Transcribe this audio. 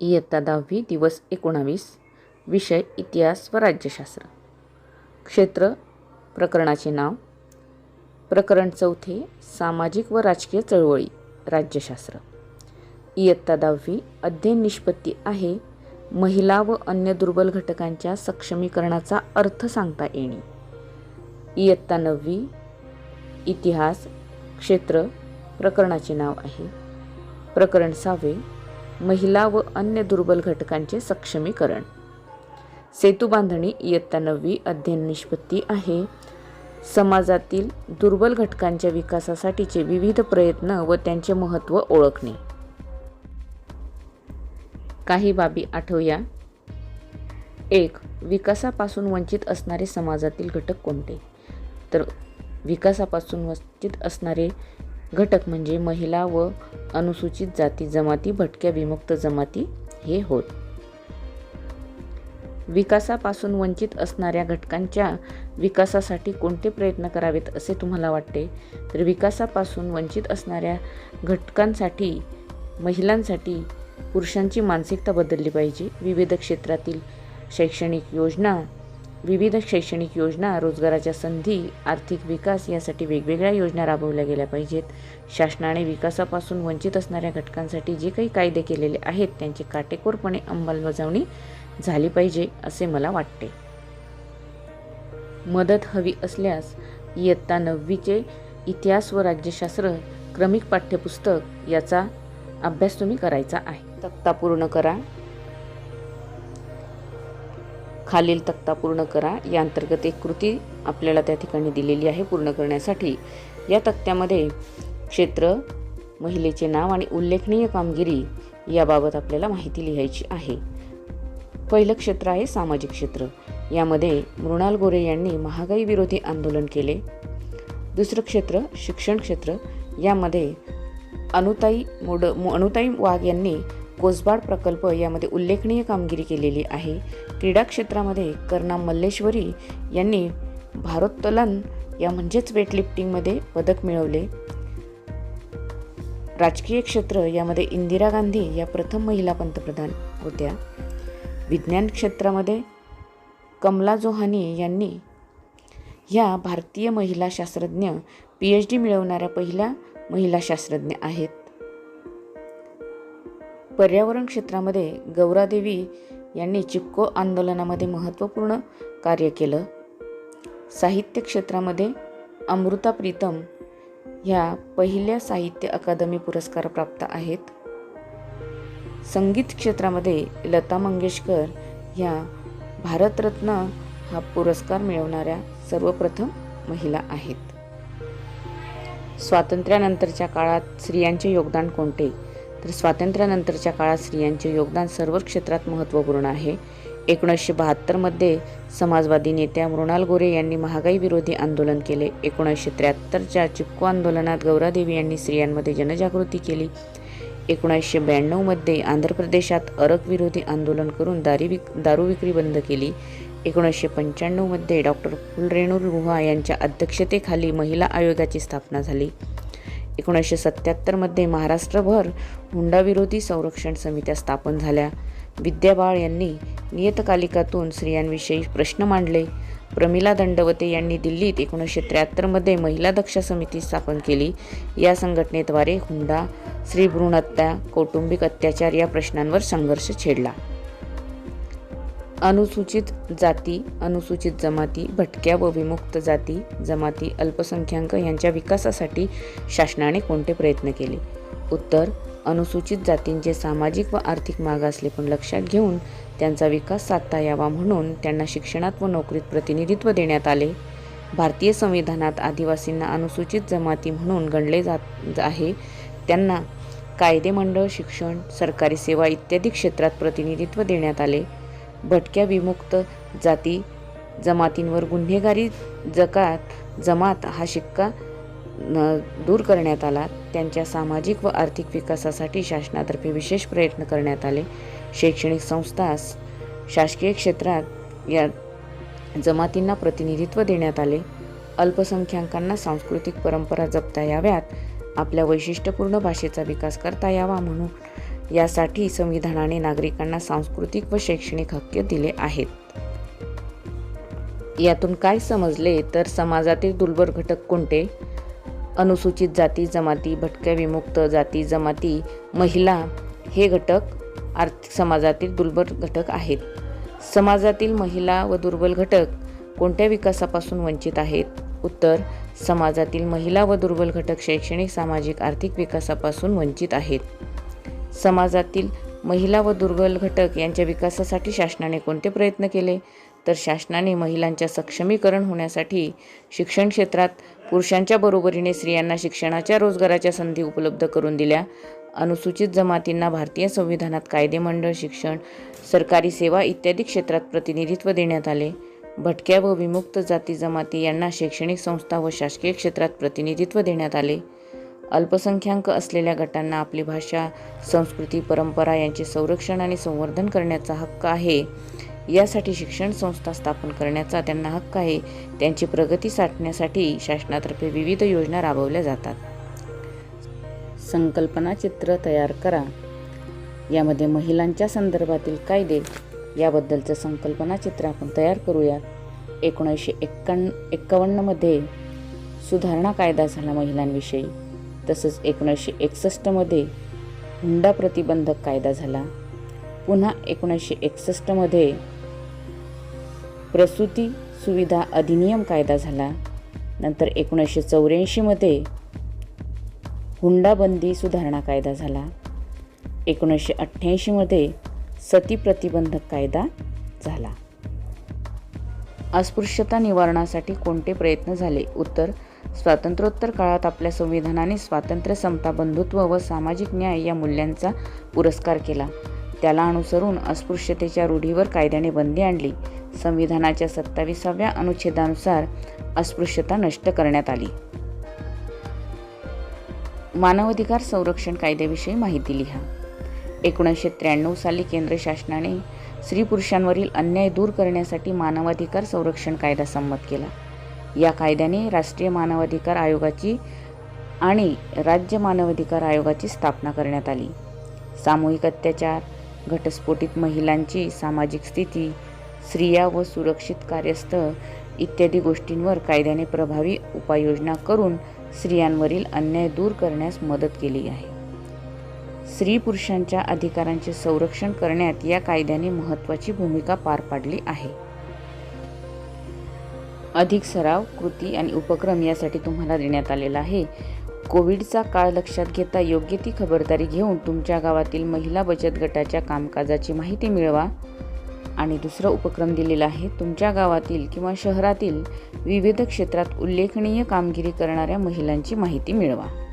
इयत्ता दहावी दिवस एकोणावीस विषय इतिहास व राज्यशास्त्र. क्षेत्र प्रकरणाचे नाव. प्रकरण चौथे सामाजिक व राजकीय चळवळी राज्यशास्त्र. इयत्ता दहावी अध्ययन निष्पत्ती आहे. महिला व अन्य दुर्बल घटकांच्या सक्षमीकरणाचा अर्थ सांगता येणे. इयत्ता नववी इतिहास क्षेत्र प्रकरणाचे नाव आहे. प्रकरण सहावे महिला व अन्य दुर्बल घटकांचे सक्षमीकरण. सेतू बांधणी इयत्ता नववी अध्ययन निष्पत्ती आहे. समाजातील दुर्बल घटकांच्या विकासासाठीचे विविध प्रयत्न व त्यांचे महत्त्व ओळखणे. काही बाबी आठवूया. एक विकासापासून वंचित असणारे समाजातील घटक कोणते? तर विकासापासून वंचित असणारे घटक म्हणजे महिला व अनुसूचित जाती जमाती भटक्या विमुक्त जमाती हे होत विकासापासून वंचित असणाऱ्या घटकांच्या विकासासाठी कोणते प्रयत्न करावेत असे तुम्हाला वाटते? तर विकासापासून वंचित असणाऱ्या घटकांसाठी महिलांसाठी पुरुषांची मानसिकता बदलली पाहिजे. विविध क्षेत्रातील शैक्षणिक योजना विविध शैक्षणिक योजना रोजगाराच्या संधी आर्थिक विकास यासाठी वेगवेगळ्या योजना राबवल्या गेल्या पाहिजेत. शासनाने विकासापासून वंचित असणाऱ्या घटकांसाठी जे काही कायदे केलेले आहेत त्यांची काटेकोरपणे अंमलबजावणी झाली पाहिजे असे मला वाटते. मदत हवी असल्यास इयत्ता नववीचे इतिहास व राज्यशास्त्र क्रमिक पाठ्यपुस्तक याचा अभ्यास तुम्ही करायचा आहे. तक्ता पूर्ण करा. खालील तक्ता पूर्ण करा. या अंतर्गत एक कृती आपल्याला त्या ठिकाणी दिलेली आहे पूर्ण करण्यासाठी. या तक्त्यामध्ये क्षेत्र महिलेचे नाव आणि उल्लेखनीय कामगिरी याबाबत आपल्याला माहिती लिहायची आहे. पहिलं क्षेत्र आहे सामाजिक क्षेत्र. यामध्ये मृणाल गोरे यांनी महागाई विरोधी आंदोलन केले. दुसरं क्षेत्र शिक्षण क्षेत्र. यामध्ये अनुताई मोड अनुताई वाघ यांनी कोसबाड प्रकल्प यामध्ये उल्लेखनीय कामगिरी केलेली आहे. क्रीडा क्षेत्रामध्ये कर्णा मल्लेश्वरी यांनी भारोत्तोलन या म्हणजेच वेटलिफ्टिंगमध्ये पदक मिळवले. राजकीय क्षेत्र यामध्ये इंदिरा गांधी या प्रथम महिला पंतप्रधान होत्या. विज्ञान क्षेत्रामध्ये कमला जोहानी यांनी ह्या भारतीय महिला शास्त्रज्ञ पी एच डी मिळवणाऱ्या पहिल्या महिला शास्त्रज्ञ आहेत. पर्यावरण क्षेत्रामध्ये गौरादेवी यांनी चिपको आंदोलनामध्ये महत्त्वपूर्ण कार्य केलं. साहित्य क्षेत्रामध्ये अमृता प्रीतम ह्या पहिल्या साहित्य अकादमी पुरस्कार प्राप्त आहेत. संगीत क्षेत्रामध्ये लता मंगेशकर ह्या भारतरत्न हा पुरस्कार मिळवणाऱ्या सर्वप्रथम महिला आहेत. स्वातंत्र्यानंतरच्या काळात स्त्रियांचे योगदान कोणते? तर स्वातंत्र्यानंतरच्या काळात स्त्रियांचे योगदान सर्व क्षेत्रात महत्त्वपूर्ण आहे. एकोणीसशे बहात्तरमध्ये समाजवादी नेत्या मृणाल गोरे यांनी महागाई विरोधी आंदोलन केले. एकोणीसशे त्र्याहत्तरच्या चिपको आंदोलनात गौरादेवी यांनी स्त्रियांमध्ये जनजागृती केली. एकोणीसशे ब्याण्णवमध्ये आंध्र प्रदेशात अरक विरोधी आंदोलन करून दारी विक दारू विक्री बंद केली. एकोणीसशे पंच्याण्णवमध्ये डॉक्टर फुलरेणू गुहा यांच्या अध्यक्षतेखाली महिला आयोगाची स्थापना झाली. एकोणीसशे सत्याहत्तरमध्ये महाराष्ट्रभर हुंडाविरोधी संरक्षण समित्या स्थापन झाल्या. विद्याबाळ यांनी नियतकालिकातून स्त्रियांविषयी प्रश्न मांडले. प्रमिला दंडवते यांनी दिल्लीत एकोणीसशे त्र्याहत्तरमध्ये महिला दक्षा समिती स्थापन केली. या संघटनेद्वारे हुंडा स्त्री हत्या कौटुंबिक अत्याचार या प्रश्नांवर संघर्ष छेडला. अनुसूचित जाती अनुसूचित जमाती भटक्या व विमुक्त जाती जमाती अल्पसंख्याक यांच्या विकासासाठी शासनाने कोणते प्रयत्न केले? उत्तर अनुसूचित जातींचे सामाजिक व आर्थिक मागासले पण लक्षात घेऊन त्यांचा विकास साधता यावा म्हणून त्यांना शिक्षणात व नोकरीत प्रतिनिधित्व देण्यात आले. भारतीय संविधानात आदिवासींना अनुसूचित जमाती म्हणून गणले जात आहे. त्यांना कायदेमंडळ शिक्षण सरकारी सेवा इत्यादी क्षेत्रात प्रतिनिधित्व देण्यात आले. भटक्या विमुक्त जाती जमातींवर गुन्हेगारी जकात जमात हा शिक्का दूर करण्यात आला. त्यांच्या सामाजिक व आर्थिक विकासासाठी शासनातर्फे विशेष प्रयत्न करण्यात आले. शैक्षणिक संस्था शासकीय क्षेत्रात या जमातींना प्रतिनिधित्व देण्यात आले. अल्पसंख्याकांना सांस्कृतिक परंपरा जपता याव्यात. आपल्या वैशिष्ट्यपूर्ण भाषेचा विकास करता यावा म्हणून यासाठी संविधानाने नागरिकांना सांस्कृतिक व शैक्षणिक हक्क दिले आहेत. यातून काय समजले तर समाजातील दुर्बल घटक कोणते? अनुसूचित जाती जमाती भटक्या विमुक्त जाती जमाती महिला हे घटक आर्थिक समाजातील दुर्बल घटक आहेत. समाजातील महिला व दुर्बल घटक कोणत्या विकासापासून वंचित आहेत? उत्तर समाजातील महिला व दुर्बल घटक शैक्षणिक सामाजिक आर्थिक विकासापासून वंचित आहेत. समाजातील महिला व दुर्बल घटक यांच्या विकासासाठी शासनाने कोणते प्रयत्न केले? तर शासनाने महिलांच्या सक्षमीकरण होण्यासाठी शिक्षण क्षेत्रात पुरुषांच्या बरोबरीने स्त्रियांना शिक्षणाच्या रोजगाराच्या संधी उपलब्ध करून दिल्या. अनुसूचित जमातींना भारतीय संविधानात कायदेमंडळ शिक्षण सरकारी सेवा इत्यादी क्षेत्रात प्रतिनिधित्व देण्यात आले. भटक्या व विमुक्त जाती जमाती यांना शैक्षणिक संस्था व शासकीय क्षेत्रात प्रतिनिधित्व देण्यात आले. अल्पसंख्याक असलेल्या गटांना आपली भाषा संस्कृती परंपरा यांचे संरक्षण आणि संवर्धन करण्याचा हक्क आहे. यासाठी शिक्षण संस्था स्थापन करण्याचा त्यांना हक्क आहे. त्यांची प्रगती साठण्यासाठी शासनातर्फे विविध योजना राबवल्या जातात. संकल्पना चित्र तयार करा. यामध्ये महिलांच्या संदर्भातील कायदे याबद्दलचं संकल्पना चित्र आपण तयार करूयात. एकोणीसशे एक्कावन्न एक्कावन्नमध्ये सुधारणा कायदा झाला महिलांविषयी. तसंच एकोणीसशे एकसष्टमध्ये हुंडा प्रतिबंधक कायदा झाला. पुन्हा एकोणीसशे एकसष्टमध्ये प्रसूती सुविधा अधिनियम कायदा झाला. नंतर एकोणीसशे चौऱ्याऐंशीमध्ये हुंडाबंदी सुधारणा कायदा झाला. एकोणीसशे अठ्ठ्याऐंशीमध्ये सती प्रतिबंधक कायदा झाला. अस्पृश्यता निवारणासाठी कोणते प्रयत्न झाले? उत्तर स्वातंत्र्योत्तर काळात आपल्या संविधानाने स्वातंत्र्य समता बंधुत्व व सामाजिक न्याय या मूल्यांचा पुरस्कार केला. त्याला अनुसरून अस्पृश्यतेच्या रूढीवर कायद्याने बंदी आणली. संविधानाच्या सत्ताविसाव्या अनुच्छेदानुसार अस्पृश्यता नष्ट करण्यात आली. मानवाधिकार संरक्षण कायद्याविषयी माहिती लिहा. एकोणीसशे त्र्याण्णव साली केंद्र शासनाने स्त्री पुरुषांवरील अन्याय दूर करण्यासाठी मानवाधिकार संरक्षण कायदा संमत केला. या कायद्याने राष्ट्रीय मानवाधिकार आयोगाची आणि राज्य मानवाधिकार आयोगाची स्थापना करण्यात आली. सामूहिक अत्याचार घटस्फोटित महिलांची सामाजिक स्थिती स्त्रिया व सुरक्षित कार्यस्थळ इत्यादी गोष्टींवर कायद्याने प्रभावी उपाययोजना करून स्त्रियांवरील अन्याय दूर करण्यास मदत केली आहे. स्त्री पुरुषांच्या अधिकारांचे संरक्षण करण्यात या कायद्याने महत्त्वाची भूमिका पार पाडली आहे. अधिक सराव कृती आणि उपक्रम यासाठी तुम्हाला देण्यात आलेला आहे. कोविडचा काळ लक्षात घेता योग्य ती खबरदारी घेऊन तुमच्या गावातील महिला बचत गटाच्या कामकाजाची माहिती मिळवा. आणि दुसरा उपक्रम दिलेला आहे तुमच्या गावातील किंवा शहरातील विविध क्षेत्रात उल्लेखनीय कामगिरी करणाऱ्या महिलांची माहिती मिळवा.